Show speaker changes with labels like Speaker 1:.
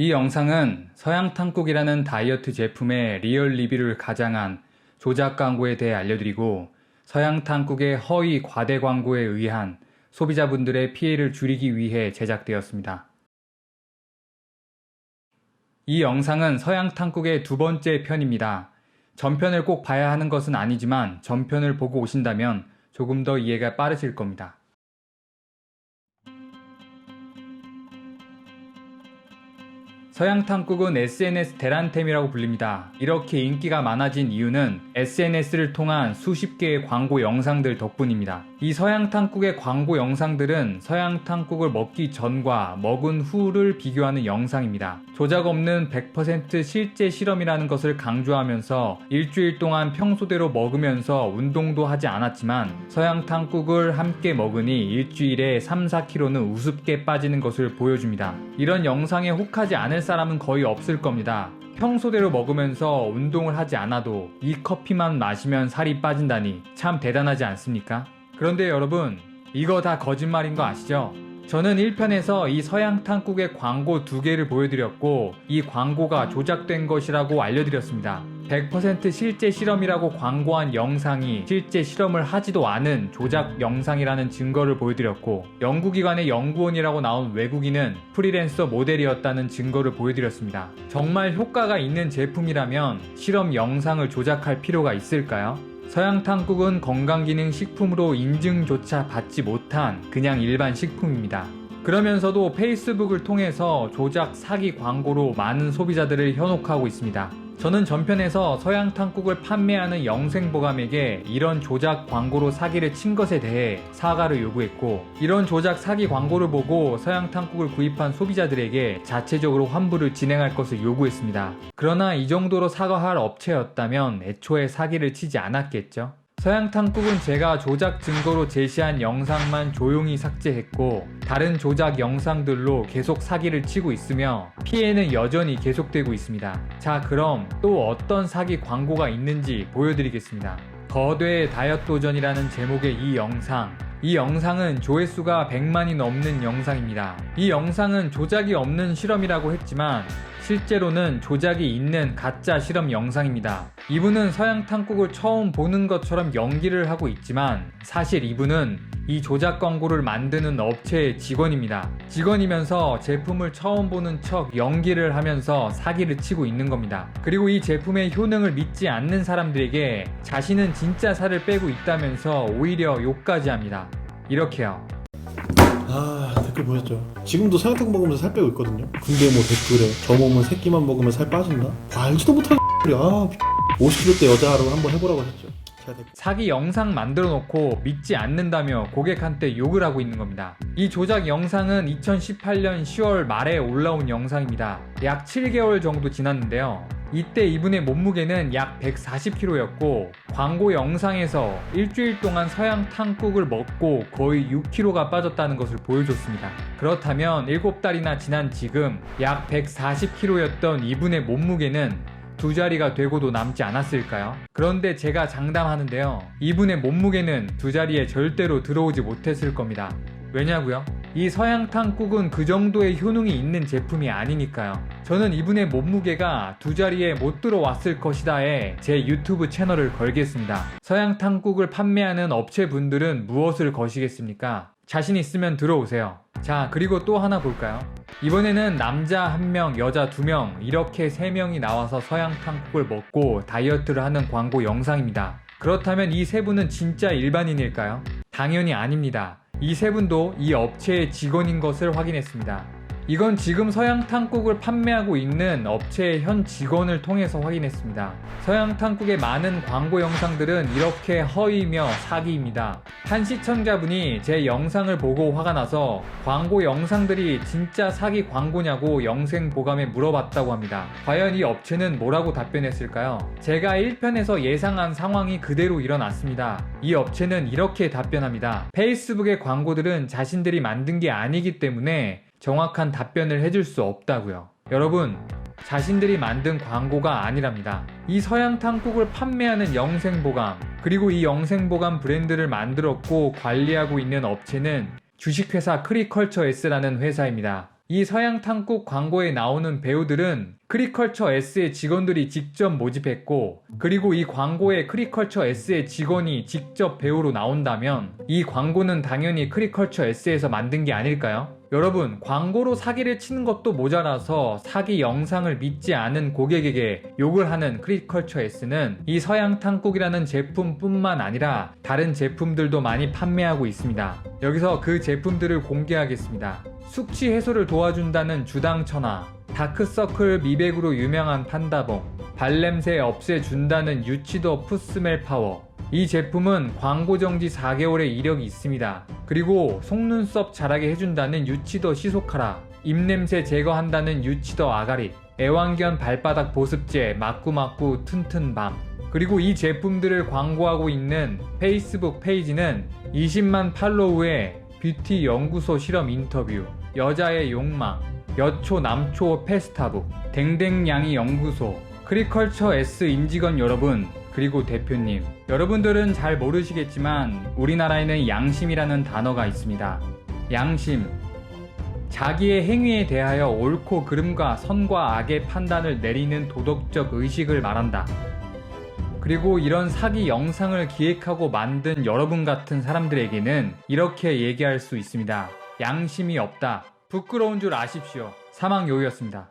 Speaker 1: 이 영상은 서양탕국이라는 다이어트 제품의 리얼 리뷰를 가장한 조작 광고에 대해 알려드리고 서양탕국의 허위 과대 광고에 의한 소비자분들의 피해를 줄이기 위해 제작되었습니다. 이 영상은 서양탕국의 두 번째 편입니다. 전편을 꼭 봐야 하는 것은 아니지만 전편을 보고 오신다면 조금 더 이해가 빠르실 겁니다. 서양탕국은 SNS 대란템이라고 불립니다. 이렇게 인기가 많아진 이유는 SNS를 통한 수십 개의 광고 영상들 덕분입니다. 이 서양탕국의 광고 영상들은 서양탕국을 먹기 전과 먹은 후를 비교하는 영상입니다. 조작 없는 100% 실제 실험이라는 것을 강조하면서 일주일 동안 평소대로 먹으면서 운동도 하지 않았지만 서양탕국을 함께 먹으니 일주일에 3, 4kg는 우습게 빠지는 것을 보여줍니다. 이런 영상에 혹하지 않을 사람은 거의 없을 겁니다. 평소대로 먹으면서 운동을 하지 않아도 이 커피만 마시면 살이 빠진다니 참 대단하지 않습니까? 그런데 여러분, 이거 다 거짓말인 거 아시죠? 저는 1편에서 이 서양 탕국의 광고 두 개를 보여드렸고, 이 광고가 조작된 것이라고 알려드렸습니다. 100% 실제 실험이라고 광고한 영상이 실제 실험을 하지도 않은 조작 영상이라는 증거를 보여드렸고, 연구기관의 연구원이라고 나온 외국인은 프리랜서 모델이었다는 증거를 보여드렸습니다. 정말 효과가 있는 제품이라면 실험 영상을 조작할 필요가 있을까요? 서양 탕국은 건강기능 식품으로 인증조차 받지 못한 그냥 일반 식품입니다. 그러면서도 페이스북을 통해서 조작 사기 광고로 많은 소비자들을 현혹하고 있습니다. 저는 전편에서 서양 탕국을 판매하는 영생보감에게 이런 조작 광고로 사기를 친 것에 대해 사과를 요구했고 이런 조작 사기 광고를 보고 서양 탕국을 구입한 소비자들에게 자체적으로 환불을 진행할 것을 요구했습니다. 그러나 이 정도로 사과할 업체였다면 애초에 사기를 치지 않았겠죠? 서양탕국은 제가 조작 증거로 제시한 영상만 조용히 삭제했고 다른 조작 영상들로 계속 사기를 치고 있으며 피해는 여전히 계속되고 있습니다. 자 그럼 또 어떤 사기 광고가 있는지 보여드리겠습니다. 거대 다이어트 도전이라는 제목의 이 영상 이 영상은 조회수가 100만이 넘는 영상입니다. 이 영상은 조작이 없는 실험이라고 했지만 실제로는 조작이 있는 가짜 실험 영상입니다. 이분은 서양 탕국을 처음 보는 것처럼 연기를 하고 있지만 사실 이분은 이 조작 광고를 만드는 업체의 직원입니다. 직원이면서 제품을 처음 보는 척 연기를 하면서 사기를 치고 있는 겁니다. 그리고 이 제품의 효능을 믿지 않는 사람들에게 자신은 진짜 살을 빼고 있다면서 오히려 욕까지 합니다. 이렇게요.
Speaker 2: 아 댓글 보셨죠? 지금도 서양탕 먹으면서 살 빼고 있거든요. 근데 뭐 댓글에 저 몸은 새끼만 먹으면 살 빠진다? 알지도 못하는 아 50kg대 여자로 한번 해보라고 하셨죠.
Speaker 1: 사기 영상 만들어 놓고 믿지 않는다며 고객한테 욕을 하고 있는 겁니다. 이 조작 영상은 2018년 10월 말에 올라온 영상입니다. 약 7개월 정도 지났는데요. 이때 이분의 몸무게는 약 140kg였고 광고 영상에서 일주일 동안 서양 탕국을 먹고 거의 6kg가 빠졌다는 것을 보여줬습니다. 그렇다면 7달이나 지난 지금 약 140kg였던 이분의 몸무게는 두 자리가 되고도 남지 않았을까요? 그런데 제가 장담하는데요. 이분의 몸무게는 두 자리에 절대로 들어오지 못했을 겁니다. 왜냐고요? 이 서양탕 국은 그 정도의 효능이 있는 제품이 아니니까요. 저는 이분의 몸무게가 두 자리에 못 들어왔을 것이다에 제 유튜브 채널을 걸겠습니다. 서양탕 국을 판매하는 업체분들은 무엇을 거시겠습니까? 자신 있으면 들어오세요. 자, 그리고 또 하나 볼까요? 이번에는 남자 한 명, 여자 두 명, 이렇게 세 명이 나와서 서양탕국을 먹고 다이어트를 하는 광고 영상입니다. 그렇다면 이 세 분은 진짜 일반인일까요? 당연히 아닙니다. 이 세 분도 이 업체의 직원인 것을 확인했습니다. 이건 지금 서양 탕국을 판매하고 있는 업체의 현 직원을 통해서 확인했습니다. 서양 탕국의 많은 광고 영상들은 이렇게 허위며 사기입니다. 한 시청자분이 제 영상을 보고 화가 나서 광고 영상들이 진짜 사기 광고냐고 영생 보감에 물어봤다고 합니다. 과연 이 업체는 뭐라고 답변했을까요? 제가 1편에서 예상한 상황이 그대로 일어났습니다. 이 업체는 이렇게 답변합니다. 페이스북의 광고들은 자신들이 만든 게 아니기 때문에 정확한 답변을 해줄 수 없다고요. 여러분, 자신들이 만든 광고가 아니랍니다. 이 서양 탕국을 판매하는 영생보감, 그리고 이 영생보감 브랜드를 만들었고 관리하고 있는 업체는 주식회사 크리컬처 S라는 회사입니다. 이 서양 탕국 광고에 나오는 배우들은 크리컬처 S의 직원들이 직접 모집했고, 그리고 이 광고에 크리컬처 S의 직원이 직접 배우로 나온다면, 이 광고는 당연히 크리컬처 S에서 만든 게 아닐까요? 여러분, 광고로 사기를 치는 것도 모자라서 사기 영상을 믿지 않은 고객에게 욕을 하는 크리컬처 S는 이 서양 탕국이라는 제품뿐만 아니라 다른 제품들도 많이 판매하고 있습니다. 여기서 그 제품들을 공개하겠습니다. 숙취 해소를 도와준다는 주당천하, 다크서클 미백으로 유명한 판다봉, 발냄새 없애준다는 유치더 푸스멜 파워. 이 제품은 광고 정지 4개월의 이력이 있습니다. 그리고 속눈썹 자라게 해준다는 유치더 시소카라, 입냄새 제거한다는 유치더 아가리, 애완견 발바닥 보습제 마꾸마꾸 튼튼밤. 그리고 이 제품들을 광고하고 있는 페이스북 페이지는 20만 팔로우의 뷰티 연구소 실험 인터뷰, 여자의 욕망, 여초 남초 페스타북, 댕댕냥이 연구소, 크리컬처 S 임직원 여러분, 그리고 대표님. 여러분들은 잘 모르시겠지만 우리나라에는 양심이라는 단어가 있습니다. 양심. 자기의 행위에 대하여 옳고 그름과 선과 악의 판단을 내리는 도덕적 의식을 말한다. 그리고 이런 사기 영상을 기획하고 만든 여러분 같은 사람들에게는 이렇게 얘기할 수 있습니다. 양심이 없다. 부끄러운 줄 아십시오. 사망 요였습니다.